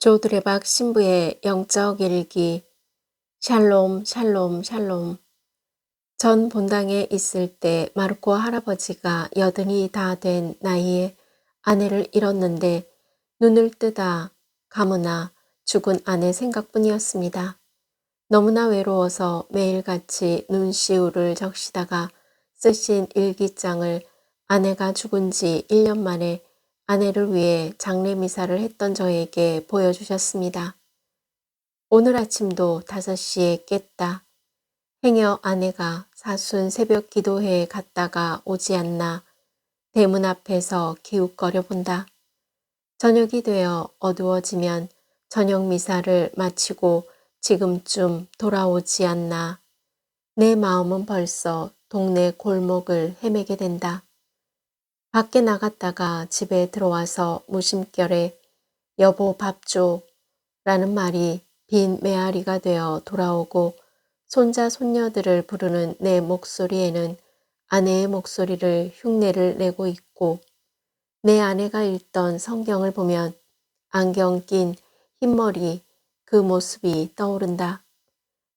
조드레박 신부의 영적 일기 샬롬 샬롬 샬롬 전 본당에 있을 때 마르코 할아버지가 여든이 다 된 나이에 아내를 잃었는데 눈을 뜨다 가무나 죽은 아내 생각뿐이었습니다. 너무나 외로워서 매일같이 눈시울을 적시다가 쓰신 일기장을 아내가 죽은 지 1년 만에 아내를 위해 장례 미사를 했던 저에게 보여주셨습니다. 오늘 아침도 5시에 깼다. 행여 아내가 사순 새벽 기도회에 갔다가 오지 않나 대문 앞에서 기웃거려 본다. 저녁이 되어 어두워지면 저녁 미사를 마치고 지금쯤 돌아오지 않나. 내 마음은 벌써 동네 골목을 헤매게 된다. 밖에 나갔다가 집에 들어와서 무심결에 여보 밥 줘. 라는 말이 빈 메아리가 되어 돌아오고 손자 손녀들을 부르는 내 목소리에는 아내의 목소리를 흉내를 내고 있고 내 아내가 읽던 성경을 보면 안경 낀 흰머리 그 모습이 떠오른다.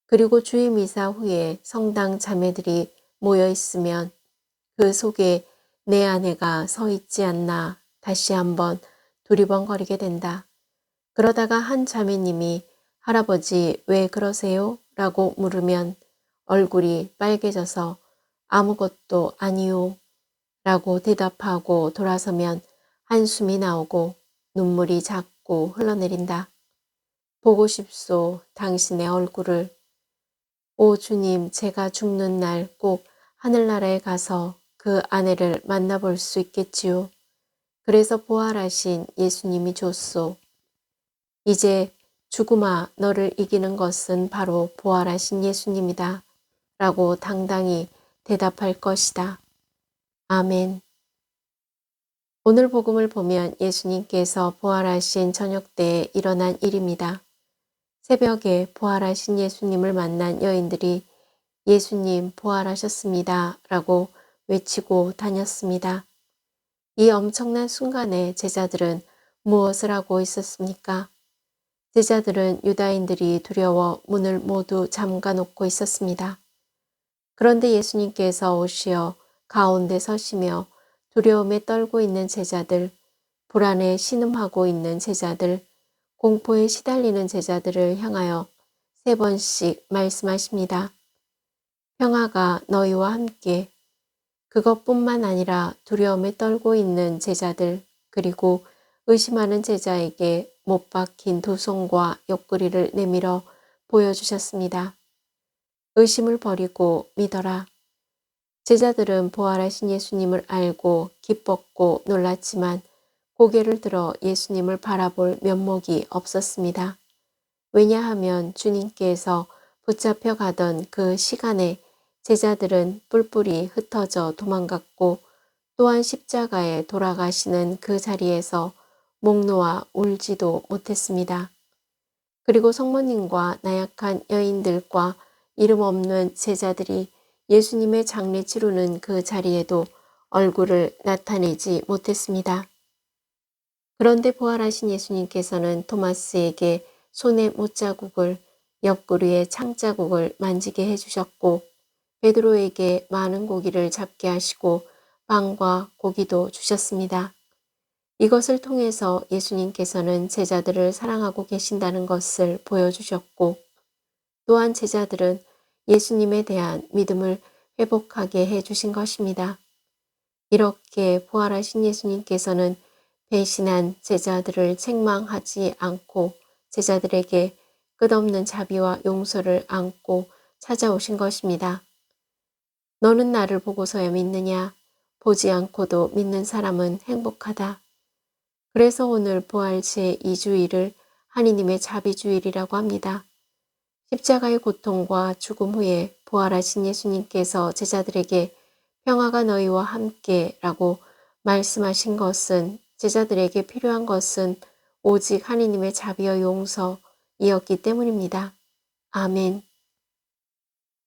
그리고 주일 미사 후에 성당 자매들이 모여 있으면 그 속에 내 아내가 서 있지 않나 다시 한번 두리번거리게 된다. 그러다가 한 자매님이 할아버지 왜 그러세요? 라고 물으면 얼굴이 빨개져서 아무것도 아니요. 라고 대답하고 돌아서면 한숨이 나오고 눈물이 자꾸 흘러내린다. 보고 싶소 당신의 얼굴을. 오 주님 제가 죽는 날 꼭 하늘나라에 가서 그 아내를 만나볼 수 있겠지요. 그래서 부활하신 예수님이 줬소. 이제 죽음아 너를 이기는 것은 바로 부활하신 예수님이다. 라고 당당히 대답할 것이다. 아멘. 오늘 복음을 보면 예수님께서 부활하신 저녁 때에 일어난 일입니다. 새벽에 부활하신 예수님을 만난 여인들이 예수님 부활하셨습니다. 라고 외치고 다녔습니다. 이 엄청난 순간에 제자들은 무엇을 하고 있었습니까? 제자들은 유다인들이 두려워 문을 모두 잠가 놓고 있었습니다. 그런데 예수님께서 오시어 가운데 서시며 두려움에 떨고 있는 제자들, 불안에 신음하고 있는 제자들, 공포에 시달리는 제자들을 향하여 세 번씩 말씀하십니다. 평화가 너희와 함께 그것뿐만 아니라 두려움에 떨고 있는 제자들 그리고 의심하는 제자에게 못 박힌 두 손과 옆구리를 내밀어 보여주셨습니다. 의심을 버리고 믿어라. 제자들은 부활하신 예수님을 알고 기뻤고 놀랐지만 고개를 들어 예수님을 바라볼 면목이 없었습니다. 왜냐하면 주님께서 붙잡혀 가던 그 시간에 제자들은 뿔뿔이 흩어져 도망갔고 또한 십자가에 돌아가시는 그 자리에서 목 놓아 울지도 못했습니다. 그리고 성모님과 나약한 여인들과 이름 없는 제자들이 예수님의 장례 치르는 그 자리에도 얼굴을 나타내지 못했습니다. 그런데 부활하신 예수님께서는 토마스에게 손에 못자국을 옆구리에 창자국을 만지게 해주셨고 베드로에게 많은 고기를 잡게 하시고 빵과 고기도 주셨습니다. 이것을 통해서 예수님께서는 제자들을 사랑하고 계신다는 것을 보여주셨고 또한 제자들은 예수님에 대한 믿음을 회복하게 해주신 것입니다. 이렇게 부활하신 예수님께서는 배신한 제자들을 책망하지 않고 제자들에게 끝없는 자비와 용서를 안고 찾아오신 것입니다. 너는 나를 보고서야 믿느냐? 보지 않고도 믿는 사람은 행복하다. 그래서 오늘 부활 제2주일을 하니님의 자비주일이라고 합니다. 십자가의 고통과 죽음 후에 부활하신 예수님께서 제자들에게 평화가 너희와 함께 라고 말씀하신 것은 제자들에게 필요한 것은 오직 하니님의 자비와 용서이었기 때문입니다. 아멘.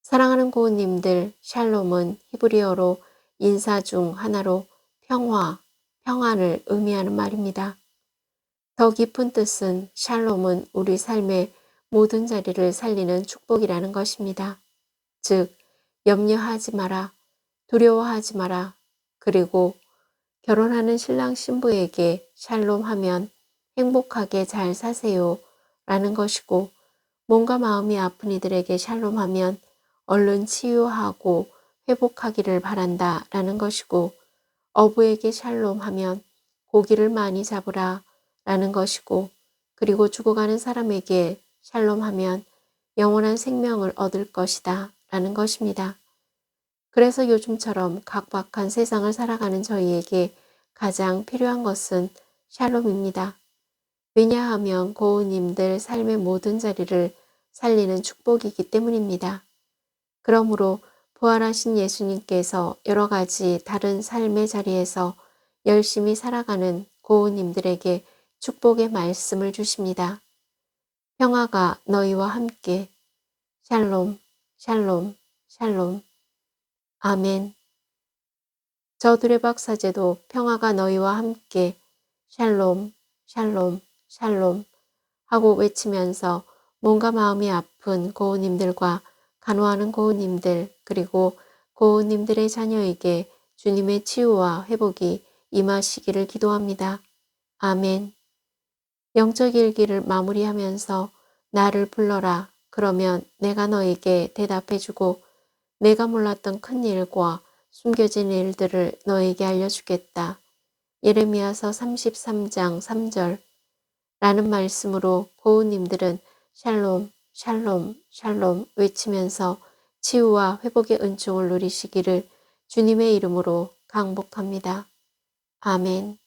사랑하는 고은님들, 샬롬은 히브리어로 인사 중 하나로 평화, 평안을 의미하는 말입니다. 더 깊은 뜻은 샬롬은 우리 삶의 모든 자리를 살리는 축복이라는 것입니다. 즉, 염려하지 마라, 두려워하지 마라, 그리고 결혼하는 신랑 신부에게 샬롬 하면 행복하게 잘 사세요 라는 것이고 몸과 마음이 아픈 이들에게 샬롬 하면 얼른 치유하고 회복하기를 바란다 라는 것이고 어부에게 샬롬 하면 고기를 많이 잡으라 라는 것이고 그리고 죽어가는 사람에게 샬롬 하면 영원한 생명을 얻을 것이다 라는 것입니다. 그래서 요즘처럼 각박한 세상을 살아가는 저희에게 가장 필요한 것은 샬롬입니다. 왜냐하면 고우님들 삶의 모든 자리를 살리는 축복이기 때문입니다. 그러므로 부활하신 예수님께서 여러 가지 다른 삶의 자리에서 열심히 살아가는 고우님들에게 축복의 말씀을 주십니다. 평화가 너희와 함께 샬롬, 샬롬, 샬롬. 아멘. 저들의 박사제도 평화가 너희와 함께 샬롬, 샬롬, 샬롬 하고 외치면서 몸과 마음이 아픈 고우님들과 간호하는 고우님들 그리고 고우님들의 자녀에게 주님의 치유와 회복이 임하시기를 기도합니다. 아멘. 영적 일기를 마무리하면서 나를 불러라. 그러면 내가 너에게 대답해주고 내가 몰랐던 큰 일과 숨겨진 일들을 너에게 알려주겠다. 예레미야서 33장 3절 라는 말씀으로 고우님들은 샬롬, 샬롬, 샬롬 외치면서 치유와 회복의 은총을 누리시기를 주님의 이름으로 강복합니다. 아멘.